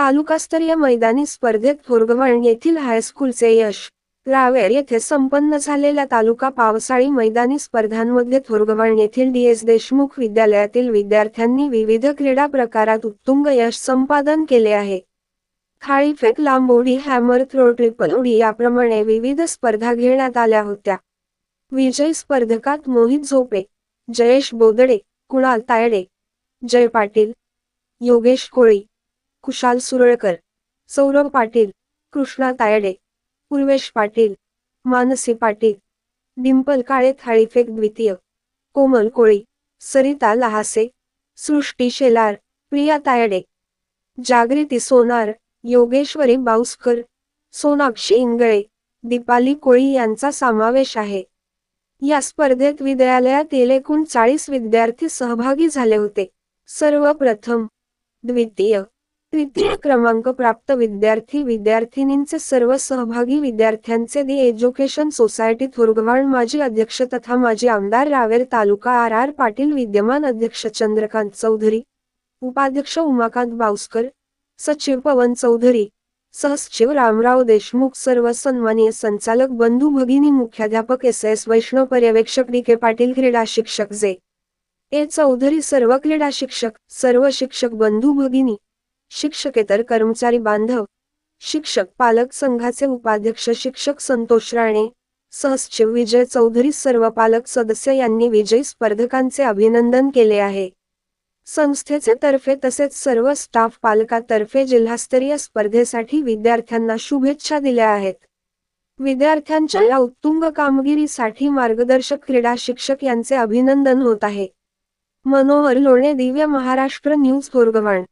तालुकास्तरीय मैदानी स्पर्धेत थोरगवण येथील हायस्कूलचे यश. रावेर येथे संपन्न झालेल्या तालुका पावसाळी मैदानी स्पर्धांमध्ये थोरगवण येथील डी एस देशमुख विद्यालयातील विद्यार्थ्यांनी विविध क्रीडा प्रकारात उत्तुंग यश संपादन केले आहे. थाळीफेक लांब उडी हॅमर थ्रो ट्रिपल उडी याप्रमाणे विविध स्पर्धा घेण्यात आल्या होत्या. विजयी स्पर्धकात मोहित झोपे जयेश बोदडे कुणाल तायडे जय पाटील योगेश कोळी कुशाल सुरळकर सौरभ पाटील कृष्णा तायडे पूर्वेश पाटील मानसी पाटील डिंपल काळे थाळीफेक द्वितीय कोमल कोळी सरिता लहासे सृष्टी शेलार प्रिया तायडे जागृती सोनार योगेश्वरी बाऊसकर सोनाक्षी इंगळे दीपाली कोळी यांचा समावेश आहे. या स्पर्धेत विद्यालयातील एकूण चाळीस विद्यार्थी सहभागी झाले होते. सर्वप्रथम द्वितीय तृतीय क्रमांक प्राप्त विद्यार्थी विद्यार्थिनींचे सर्व सहभागी विद्यार्थ्यांचे दी एज्युकेशन सोसायटी थोरगवाड माजी अध्यक्ष तथा माजी आमदार रावेर तालुका आर आर पाटील विद्यमान अध्यक्ष चंद्रकांत चौधरी उपाध्यक्ष उमाकांत बावस्कर सचिव पवन चौधरी सहसचिव रामराव देशमुख सर्व सन्माननीय संचालक बंधू भगिनी मुख्याध्यापक एस एस वैष्णव पर्यवेक्षक डी के पाटील क्रीडा शिक्षक जे ए चौधरी सर्व क्रीडा शिक्षक सर्व शिक्षक बंधू भगिनी शिक्षकेतर कर्मचारी बांधव शिक्षक पालक संघाचे उपाध्यक्ष शिक्षक संतोष राणे सहसचिव विजय चौधरी सर्व पालक सदस्य यांनी विजयी स्पर्धकांचे अभिनंदन केले आहे. संस्थेचे तर्फे तसेच सर्व स्टाफ पालकातर्फे जिल्हास्तरीय स्पर्धेसाठी विद्यार्थ्यांना शुभेच्छा दिल्या आहेत. विद्यार्थ्यांच्या या उत्तुंग कामगिरीसाठी मार्गदर्शक क्रीडा शिक्षक यांचे अभिनंदन होत आहे. मनोहर लोणे दिव्य महाराष्ट्र न्यूज थोरगवाण